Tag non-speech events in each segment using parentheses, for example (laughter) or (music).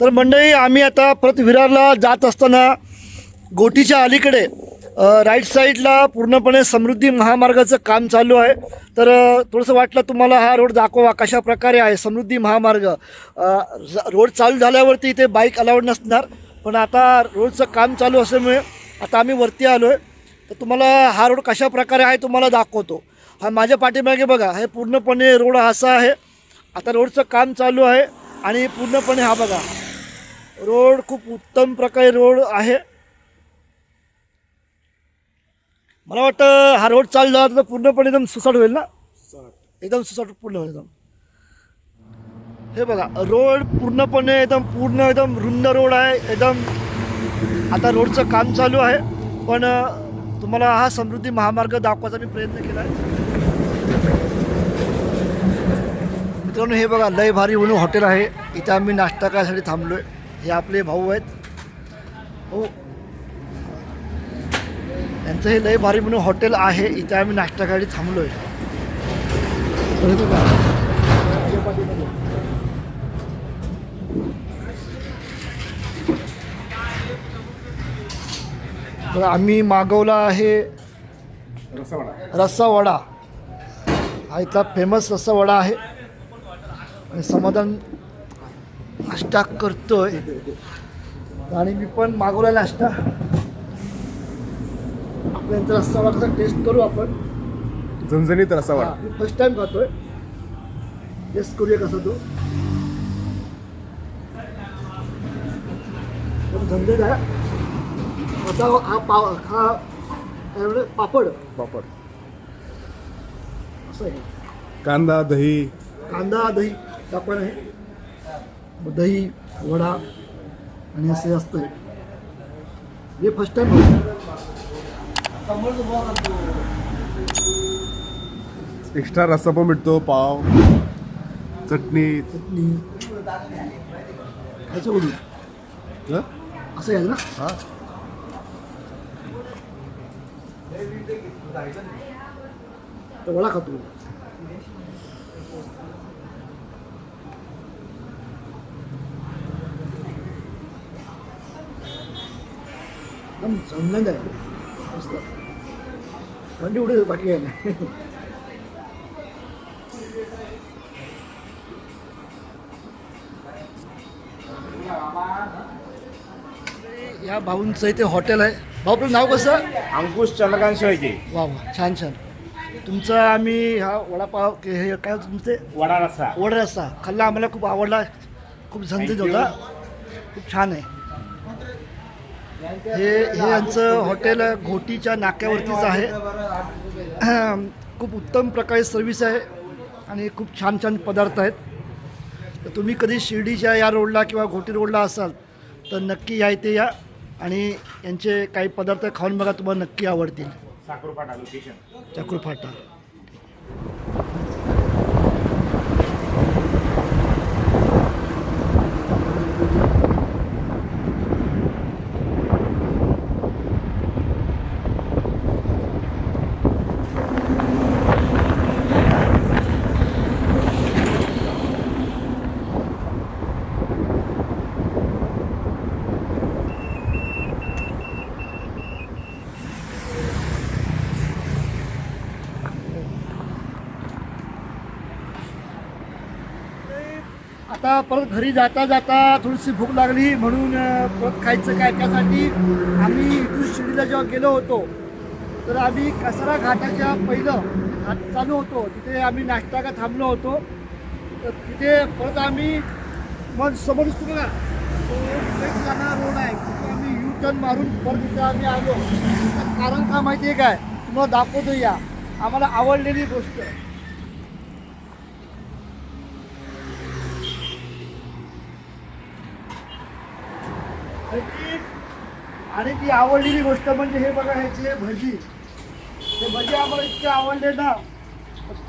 तर मंडळी आम्ही आता परत विरारला जात असताना गोटीच्या अलीकडे राईट साईडला पूर्णपणे समृद्धी महामार्गाचं काम चालू आहे. तर थोडंसं वाटलं तुम्हाला हा रोड दाखवा कशा प्रकारे आहे समृद्धी महामार्ग. रोड चालू झाल्यावरती इथे बाईक अलाउड नसणार पण आता रोडचं काम चालू असल्यामुळे आता आम्ही वरती आलो आहे तर तुम्हाला हा रोड कशा प्रकारे आहे तुम्हाला दाखवतो. हा माझ्या पाठीमागे बघा हे पूर्णपणे रोड असा आहे. आता रोडचं काम चालू आहे आणि पूर्णपणे हा बघा. रोड खूप उत्तम प्रकारे रोड आहे. मला वाटतं हा रोड चालला तर पूर्णपणे एकदम सुसाट होईल ना? एकदम सुसाट पूर्ण होईल एकदम. हे बघा रोड पूर्णपणे एकदम पूर्ण एकदम रुंद रोड आहे एकदम आता रोडचं काम चालू आहे. पण तुम्हाला हा समृद्धी महामार्ग दाखवायचा मी प्रयत्न केला आहे. मित्रांनो हे बघा लय भारी म्हणून हॉटेल आहे. इथे आम्ही नाश्ता करायसाठी थांबलो आहे हे आपले भाऊ आहेत. हो. यांचं हे लय भारी म्हणून हॉटेल आहे. इथे आम्ही नाश्ता गाडी थांबलो आहे तर तर आम्ही मागवला आहे रस्सा वडा हा इथला फेमस रस्सा वडा आहे. आणि समाधान नाश्ता करतोय. आणि मी पण मागवला नाश्ता. आपल्याचा रस्सा वडाचा टेस्ट करू आपण. झणझणीत रसा वाट फर्स्ट टाइम खातोय. टेस्ट करूया कसा तो. आहे. आता हा पाव हा काय म्हणे पापड. पापड. असं आहे. कांदा दही. कांदा दही टाकण आहे. दही वडा आणि असे असतं हे फर्स्ट टाइम एक्स्ट्रा रस्सा पण भेटतो पाव चटणी. चटणी. खायचं बोलू? असं आहे ना? हा. तर वडा खातो. एकदम आहे. मस्त. थंडी उडे बाकी आहे ना या भाऊंचं इथे हॉटेल आहे. भाऊ आपलं नाव कसं? अंकुश चंद्रकांत शेळके. वा वा. छान छान. तुमचं आम्ही हा वडापाव के- हे काय तुमचे? वडा रस्सा वडा रस्सा खाल्ला आम्हाला खूप आवडला. खूप झंझट होता. खूप छान आहे. हे हे यांचं हॉटेल घोटीच्या नाक्यावरतीच आहे. खूप उत्तम प्रकारे सर्विस आहे आणि खूप छान छान पदार्थ आहेत. तर तुम्ही कधी शिर्डीच्या या रोडला किंवा घोटी रोडला असाल तर नक्की या इथे या आणि यांचे काही पदार्थ खाऊन बघा तुम्हाला नक्की आवडतील. साखरपाटा लोकेशन चक्र आता परत घरी जाता जाता थोडीशी भूक लागली म्हणून परत खायचं काय त्यासाठी आम्ही इथून शिर्डीला जेव्हा गेलो होतो तर आम्ही कसारा घाटाच्या पहिलं घाट चालू होतो. तिथे आम्ही नाश्ता का थांबलो होतो. तर तिथे परत आम्ही मग समोर दिसतो बघा. रोड आहे. तिथे आम्ही यू टर्न मारून परत तिथे आम्ही आलो. कारण का माहिती आहे काय? तुम्हाला दाखवतो या. आम्हाला आवडलेली गोष्ट आणि ती- आणि ती आवडलेली गोष्ट म्हणजे हे बघा ह्याचे भजी. ते भजी आम्हाला इतके आवडले ना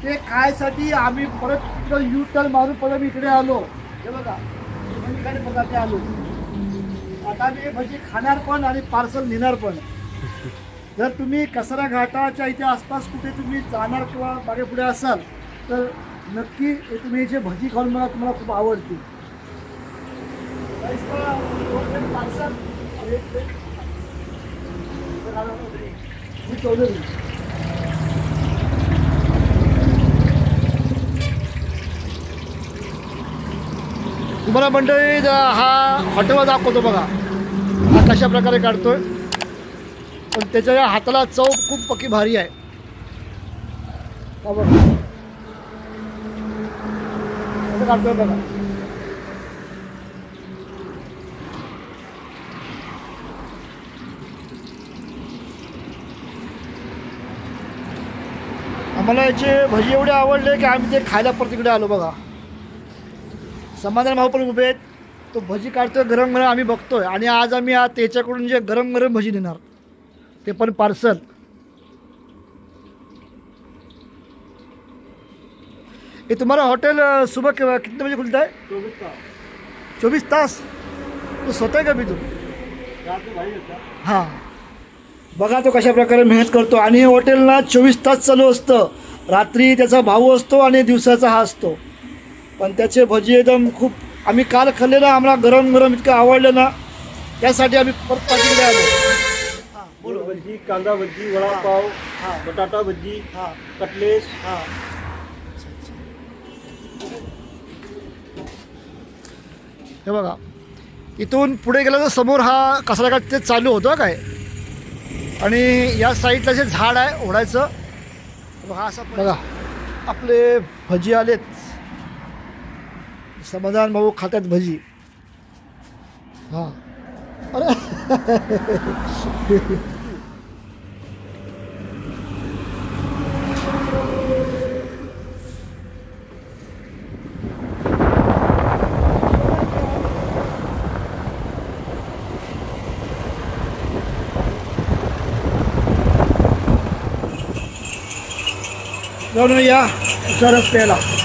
ते खायसाठी आम्ही परत तिकडं यू टर्न मारून परत इकडे आलो. हे बघा इकडे बघा ते आलो. आता मी भजी खाणार पण आणि पार्सल नेणार पण. जर तुम्ही कसरा घाटाच्या इथे आसपास कुठे तुम्ही जाणार किंवा मागे पुढे असाल तर नक्की तुम्ही जे भजी खाऊन मला तुम्हाला खूप आवडते आवडतील तुम्हाला मंडळी हा हॉटेलला दाखवतो बघा. हा कशा प्रकारे काढतोय. पण त्याच्या या हाताला चव खूप पक्की भारी आहे. काढतोय बघा. आम्हाला याचे भजी एवढे आवडले की आम्ही ते खायला परत इकडे आलो बघा. समाधान भाऊ पण उभे आहेत. तो भजी काढतोय गरम गरम आम्ही बघतोय. आणि आज आम्ही आज त्याच्याकडून जे गरम गरम भजी नेणार ते पण पार्सल हे तुम्हाला हॉटेल सुबह के- कितने बजे खुलता है? चोवीस तास. तो स्वतः का भी तू? हां। बघा तो कशा प्रकारे मेहनत करतो. आणि हे हॉटेल ना चोवीस तास चालू असतं. रात्री त्याचा भाऊ असतो आणि दिवसाचा हा असतो. पण त्याचे भजी एकदम खूप आम्ही काल खाल्ले ना आम्हाला गरम गरम इतकं आवडलं ना त्यासाठी आम्ही परत पाठीकडे आलो. हां बोलो. भजी कांदा भजी वडापाव हां बटाटा भजी हां. कटलेस. हां. हे बघा इथून पुढे गेलं तर समोर हा कचरा ते चालू होतं काय? आणि या साईडला जे झाड आहे ओढायचं बघा असं बघा. आपले भजी आलेत. समाधान भाऊ खात्यात भजी. हां. अरे. (laughs) Doon na cara sarap pela.